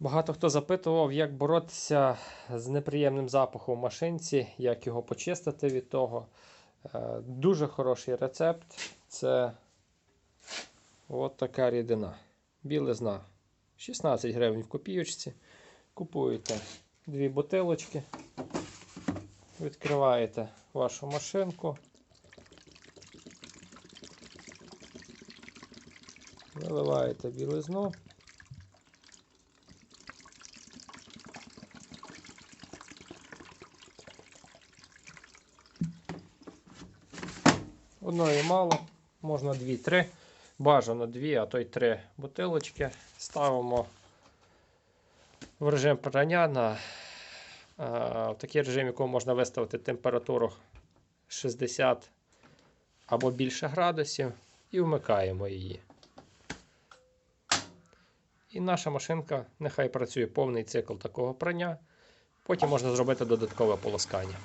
Багато хто запитував, як боротися з неприємним запахом в машинці, як його почистити від того. Е, Дуже хороший рецепт. Це от така рідина. Білизна. 16 гривень в копійочці. Купуєте дві бутилочки, відкриваєте вашу машинку. Виливаєте білизну. Одної мало, можна дві-три. Бажано дві, а то й три бутилочки. Ставимо в режим прання на е, в такий режим, в якому можна виставити температуру 60 або більше градусів, і вмикаємо її. І наша машинка нехай працює повний цикл такого прання. Потім можна зробити додаткове полоскання.